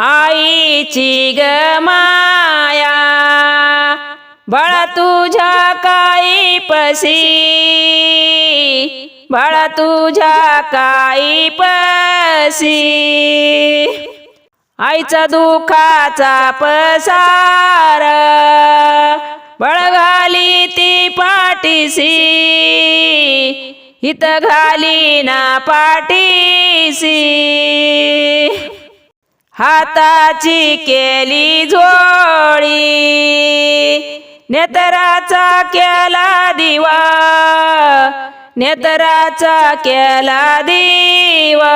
आईची ग माया बाळा तुझ्या काई पसी बाळा तुझ्या काई पसी आईचा दुखाचा पसार बळघाली ती पाठीसी हित घाली ना पाठीसी हाताची केली झोळी नेतराचा केला दिवा नेतराचा केला दिवा.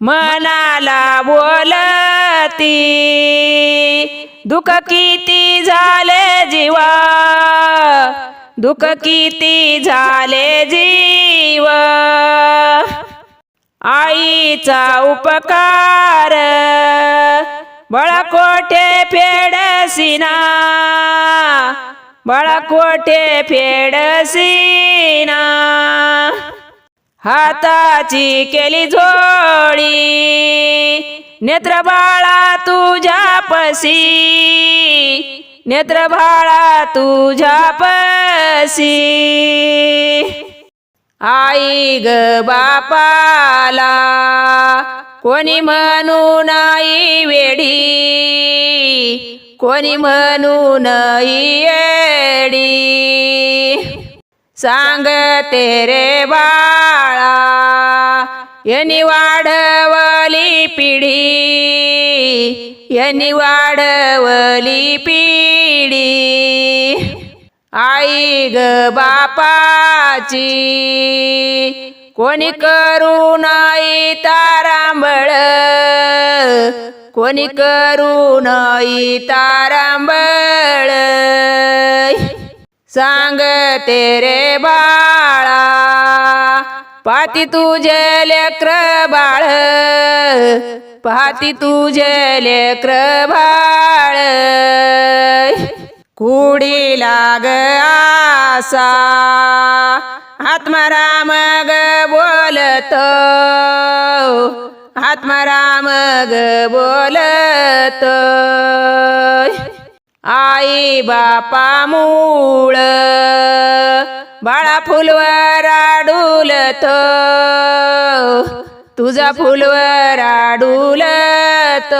मनाला बोलती दुःख किती झाले जीवा दुःख किती झाले जीव. आईचा उपकार. बळा कोठे फेडसिना. बळा कोठे फेडसिना. हाताची केली झोळी. नेत्र बाळा तुझ्या पसी नेत्र बाळा तुझ्या पसी आई ग बापाला कोणी म्हणू नाही वेडी कोणी म्हणू नाही येडी. सांग तेरे बाळा यांनी वाढवली पिढी यांनी वाढवली पिढी. आई ग बापाची. कोणी करू नाही तारांबळ. कोणी करू नाही तारांबळ. सांगते रे बाळा पाती तुझे लेकर बाळ. पाती तुझे लेकर बाळ. कुडी लाग आसा. आत्माराम ग बोलत. आत्माराम ग बोलत. आई बापा मूळ. बाळा फुलवर आडुलत. तुझा फुलवर आडुलत.